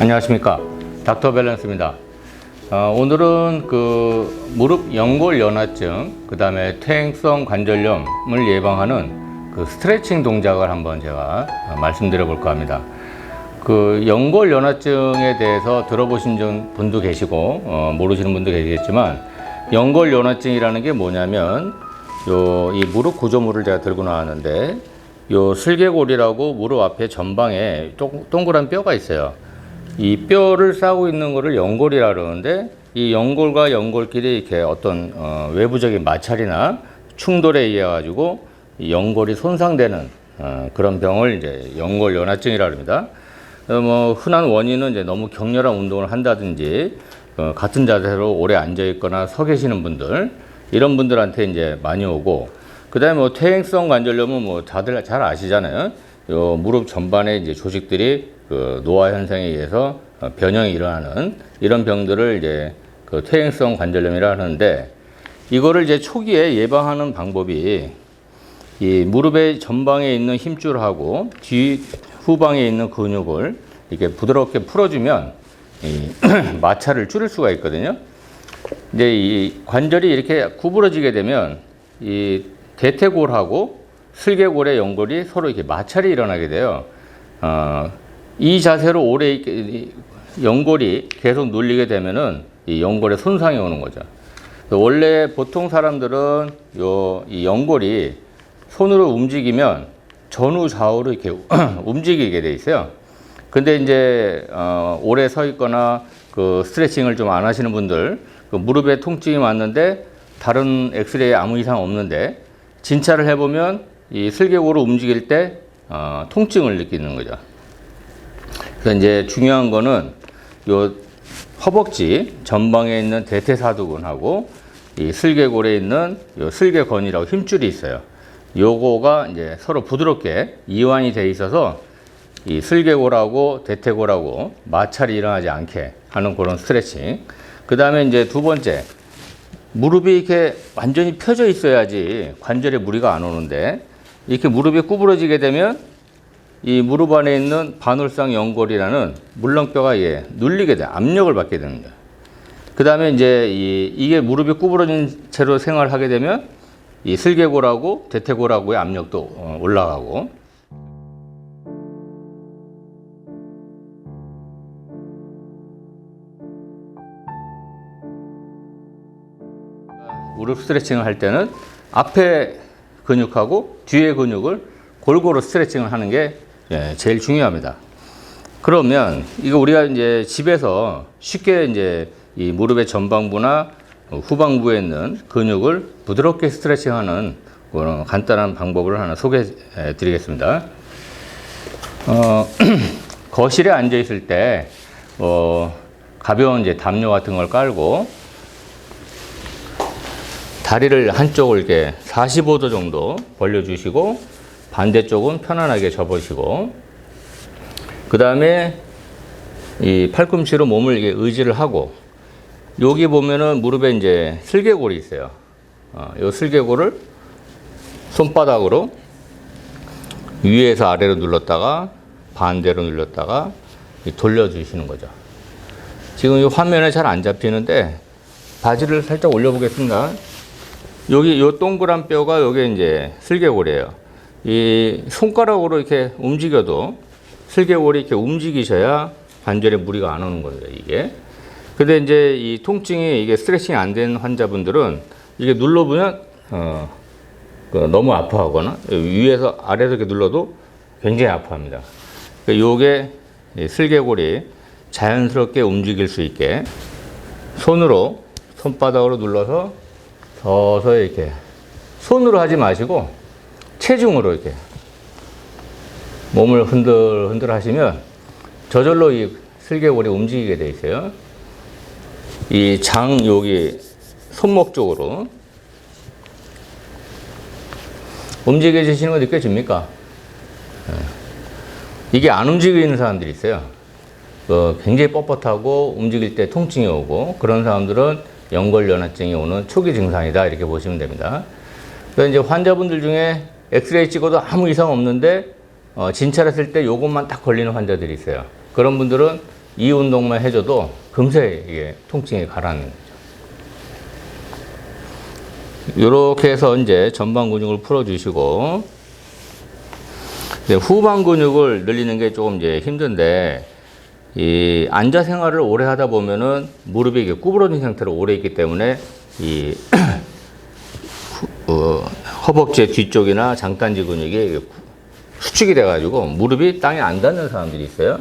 안녕하십니까. 닥터 밸런스입니다. 어, 오늘은 그 무릎 연골 연화증 그 다음에 퇴행성 관절염을 예방하는 그 스트레칭 동작을 한번 제가 어, 말씀드려 볼까 합니다. 그 연골 연화증에 대해서 들어보신 분- 분도 계시고 어, 모르시는 분도 계시겠지만 연골 연화증이라는 게 뭐냐면 요 이 무릎 구조물을 제가 들고 나왔는데 요 슬개골이라고 무릎 앞에 전방에 동- 동그란 뼈가 있어요. 이 뼈를 싸고 있는 거를 연골이라 그러는데 이 연골과 연골끼리 이렇게 어떤 어, 외부적인 마찰이나 충돌에 의해 가지고 이 연골이 손상되는 어, 그런 병을 이제 연골 연화증이라 합니다. 어, 뭐 흔한 원인은 이제 너무 격렬한 운동을 한다든지 어, 같은 자세로 오래 앉아 있거나 서 계시는 분들 이런 분들한테 이제 많이 오고 그다음에 뭐 퇴행성 관절염은 뭐 다들 잘 아시잖아요. 요 무릎 전반에 이제 조직들이 그 노화 현상에 의해서 어, 변형이 일어나는 이런 병들을 이제 그 퇴행성 관절염이라 하는데 이거를 이제 초기에 예방하는 방법이 이 무릎의 전방에 있는 힘줄하고 뒤 후방에 있는 근육을 이렇게 부드럽게 풀어주면 이 마찰을 줄일 수가 있거든요. 이제 이 관절이 이렇게 구부러지게 되면 이 대퇴골하고 슬개골의 연골이 서로 이렇게 마찰이 일어나게 돼요. 어, 이 자세로 오래 연골이 계속 눌리게 되면은 이 연골에 손상이 오는 거죠. 원래 보통 사람들은 요 이 연골이 손으로 움직이면 전후 좌우로 이렇게 움직이게 돼 있어요. 근데 이제 어, 오래 서 있거나 그 스트레칭을 좀 안 하시는 분들 그 무릎에 통증이 왔는데 다른 엑스레이에 아무 이상 없는데 진찰을 해보면 이 슬개골을 움직일 때 어, 통증을 느끼는 거죠. 그래서 이제 중요한 거는 요 허벅지 전방에 있는 대퇴사두근하고 이 슬개골에 있는 요 슬개건이라고 힘줄이 있어요. 요거가 이제 서로 부드럽게 이완이 돼 있어서 이 슬개골하고 대퇴골하고 마찰이 일어나지 않게 하는 그런 스트레칭. 그 다음에 이제 두 번째, 무릎이 이렇게 완전히 펴져 있어야지 관절에 무리가 안 오는데 이렇게 무릎이 구부러지게 되면 이 무릎 안에 있는 반월상 연골이라는 물렁뼈가 예, 눌리게 돼 압력을 받게 되는 거예요. 그 다음에 이제 이, 이게 무릎이 구부러진 채로 생활하게 되면 이 슬개골하고 대퇴골하고의 압력도 어, 올라가고 무릎 스트레칭을 할 때는 앞에 근육하고 뒤에 근육을 골고루 스트레칭을 하는 게 예, 제일 중요합니다. 그러면 이거 우리가 이제 집에서 쉽게 이제 이 무릎의 전방부나 후방부에 있는 근육을 부드럽게 스트레칭하는 그런 간단한 방법을 하나 소개해 드리겠습니다. 어, 거실에 앉아 있을 때, 어, 가벼운 이제 담요 같은 걸 깔고 다리를 한쪽을 이렇게 45도 정도 벌려 주시고 반대쪽은 편안하게 접으시고 그 다음에 이 팔꿈치로 몸을 의지를 하고 여기 보면은 무릎에 이제 슬개골이 있어요. 어, 이 슬개골을 손바닥으로 위에서 아래로 눌렀다가 반대로 눌렀다가 돌려주시는 거죠. 지금 이 화면에 잘 안 잡히는데 바지를 살짝 올려보겠습니다. 여기 요 동그란 뼈가 여기 이제 슬개골이에요. 이 손가락으로 이렇게 움직여도 슬개골이 이렇게 움직이셔야 관절에 무리가 안 오는 거예요, 이게. 근데 이제 이 통증이 이게 스트레칭이 안 된 환자분들은 이게 눌러보면 어, 그 너무 아파하거나 위에서 아래로 이렇게 눌러도 굉장히 아파합니다. 그러니까 요게 이 슬개골이 자연스럽게 움직일 수 있게 손으로 손바닥으로 눌러서 서서히 이렇게 손으로 하지 마시고 체중으로 이렇게 몸을 흔들 흔들 하시면 저절로 이 슬개골이 움직이게 돼 있어요. 이 장 여기 손목 쪽으로 움직여지시는 거 느껴집니까? 예. 이게 안 움직이는 사람들이 있어요. 그 굉장히 뻣뻣하고 움직일 때 통증이 오고 그런 사람들은 연골 연화증이 오는 초기 증상이다 이렇게 보시면 됩니다. 그래서 이제 환자분들 중에 엑스레이 찍어도 아무 이상 없는데 어, 진찰했을 때 요것만 딱 걸리는 환자들이 있어요. 그런 분들은 이 운동만 해줘도 금세 이게 통증이 가라앉는 거죠. 이렇게 해서 이제 전방 근육을 풀어주시고 이제 후방 근육을 늘리는 게 조금 이제 힘든데 이 앉아 생활을 오래 하다 보면은 무릎이 이게 구부러진 상태로 오래 있기 때문에 이 허벅지 뒤쪽이나 장단지 근육이 수축이 돼가지고 무릎이 땅에 안 닿는 사람들이 있어요.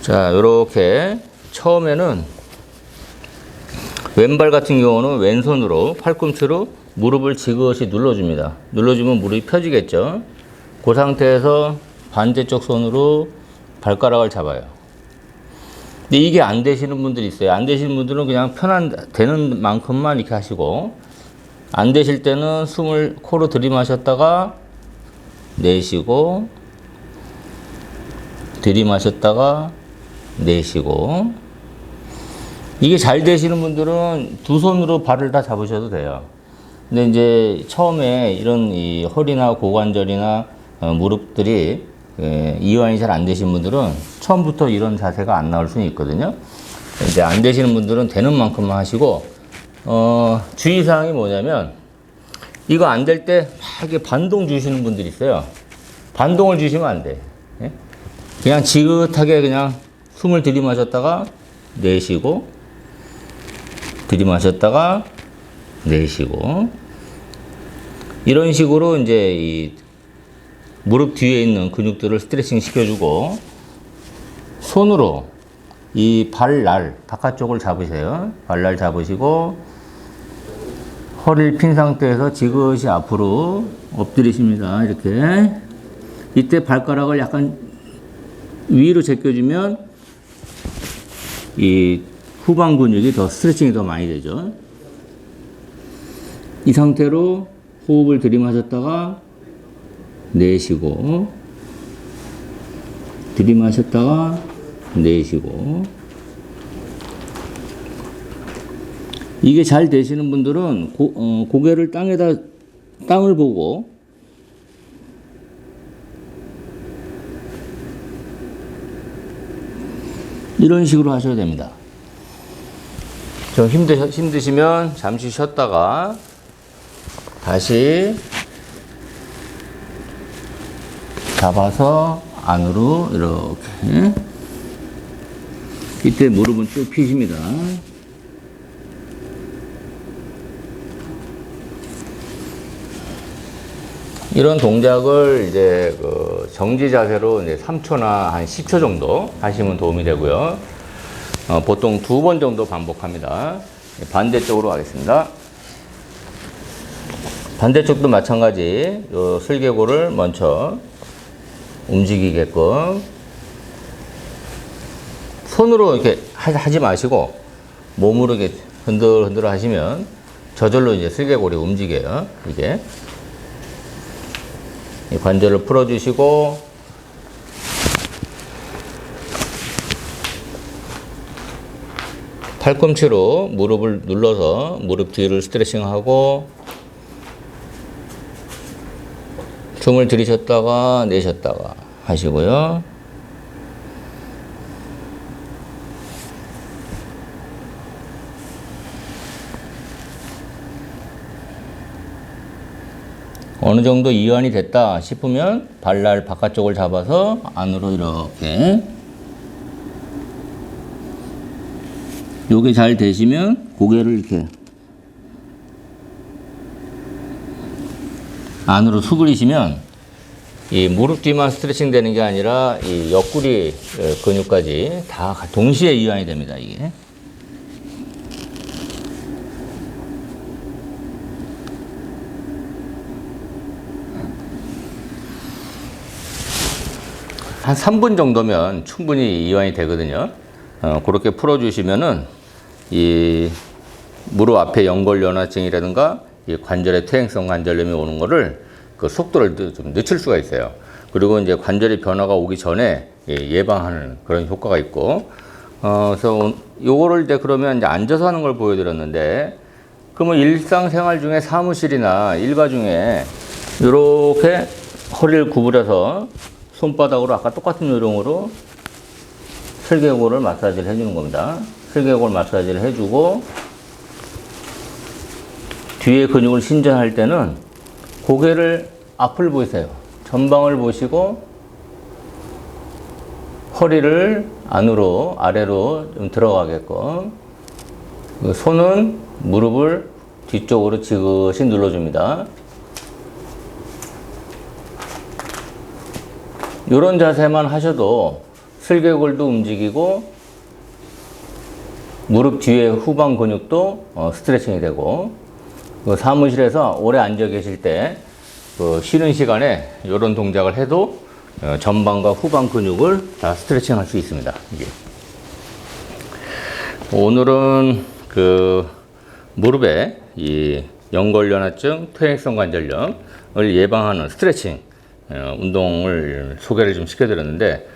자, 이렇게 처음에는 왼발 같은 경우는 왼손으로 팔꿈치로 무릎을 지그시 눌러줍니다. 눌러주면 무릎이 펴지겠죠. 그 상태에서 반대쪽 손으로 발가락을 잡아요. 근데 이게 안 되시는 분들이 있어요. 안 되시는 분들은 그냥 편한 되는 만큼만 이렇게 하시고 안 되실 때는 숨을 코로 들이마셨다가 내쉬고 들이마셨다가 내쉬고 이게 잘 되시는 분들은 두 손으로 발을 다 잡으셔도 돼요. 근데 이제 처음에 이런 이 허리나 고관절이나 어, 무릎들이 예, 이완이 잘 안 되신 분들은 처음부터 이런 자세가 안 나올 수는 있거든요. 이제 안 되시는 분들은 되는 만큼만 하시고 어, 주의사항이 뭐냐면 이거 안 될 때 막 이렇게 반동 주시는 분들이 있어요. 반동을 주시면 안 돼. 예? 그냥 지긋하게 그냥 숨을 들이마셨다가 내쉬고 들이마셨다가 내쉬고 이런 식으로 이제 이 무릎 뒤에 있는 근육들을 스트레칭 시켜주고 손으로 이 발날 바깥쪽을 잡으세요. 발날 잡으시고 허리를 핀 상태에서 지그시 앞으로 엎드리십니다. 이렇게 이때 발가락을 약간 위로 제껴주면 이 후방 근육이 더 스트레칭이 더 많이 되죠. 이 상태로 호흡을 들이마셨다가 내쉬고 들이마셨다가 내쉬고 이게 잘 되시는 분들은 고, 어, 고개를 땅에다 땅을 보고 이런 식으로 하셔야 됩니다. 좀 힘드, 힘드시면 잠시 쉬었다가 다시 잡아서 안으로 이렇게 이때 무릎은 쭉 펴십니다. 이런 동작을 이제 그 정지 자세로 이제 3초나 한 10초 정도 하시면 도움이 되고요. 어, 보통 두 번 정도 반복합니다. 반대쪽으로 가겠습니다. 반대쪽도 마찬가지. 요 슬개골을 먼저 움직이게끔 손으로 이렇게 하- 하지 마시고 몸으로 이렇게 흔들흔들 하시면 저절로 이제 슬개골이 움직여요. 이게. 이 관절을 풀어주시고 팔꿈치로 무릎을 눌러서 무릎 뒤를 스트레칭하고 숨을 들이셨다가 내셨다가 하시고요. 어느 정도 이완이 됐다 싶으면 발날 바깥쪽을 잡아서 안으로 이렇게 요게 잘 되시면 고개를 이렇게 안으로 수그리시면 이 무릎 뒤만 스트레칭 되는 게 아니라 이 옆구리 어, 근육까지 다 동시에 이완이 됩니다 이게 한 3분 정도면 충분히 이완이 되거든요. 어, 그렇게 풀어주시면은 이 무릎 앞에 연골 연화증이라든가 이 관절의 퇴행성 관절염이 오는 거를 그 속도를 늦- 좀 늦출 수가 있어요. 그리고 이제 관절의 변화가 오기 전에 예, 예방하는 그런 효과가 있고, 어, 그래서 오- 요거를 이제 그러면 이제 앉아서 하는 걸 보여드렸는데, 그러면 일상생활 중에 사무실이나 일과 중에 이렇게 허리를 구부려서 손바닥으로 아까 똑같은 요령으로 슬개골을 마사지를 해주는 겁니다. 슬개골 마사지를 해주고 뒤에 근육을 신전할 때는 고개를 앞을 보세요. 전방을 보시고 허리를 안으로 아래로 좀 들어가게끔 그 손은 무릎을 뒤쪽으로 지그시 눌러줍니다. 이런 자세만 하셔도 슬개골도 움직이고 무릎 뒤에 후방 근육도 어, 스트레칭이 되고 그 사무실에서 오래 앉아 계실 때 그 쉬는 시간에 이런 동작을 해도 어, 전방과 후방 근육을 다 스트레칭 할 수 있습니다. 이게. 오늘은 그 무릎에 이 연골연화증, 퇴행성 관절염을 예방하는 스트레칭 어, 운동을 소개를 좀 시켜드렸는데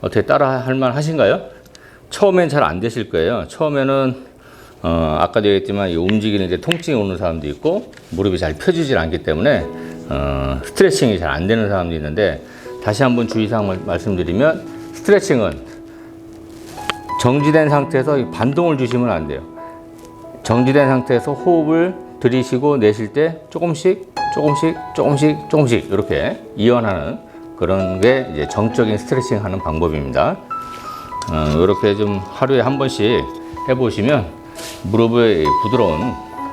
어떻게 따라 할 만 하신가요? 처음엔 잘 안 되실 거예요. 처음에는 어, 아까도 얘기했지만 이 움직이는 데 통증이 오는 사람도 있고 무릎이 잘 펴지질 않기 때문에 어, 스트레칭이 잘 안 되는 사람도 있는데 다시 한번 주의사항을 말씀드리면 스트레칭은 정지된 상태에서 이 반동을 주시면 안 돼요. 정지된 상태에서 호흡을 들이쉬고 내쉴 때 조금씩 조금씩 조금씩 조금씩 이렇게 이완하는 그런 게 이제 정적인 스트레칭 하는 방법입니다. 어, 이렇게 좀 하루에 한 번씩 해보시면 무릎의 부드러운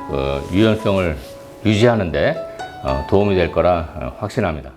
어, 유연성을 유지하는데 어, 도움이 될 거라 어, 확신합니다.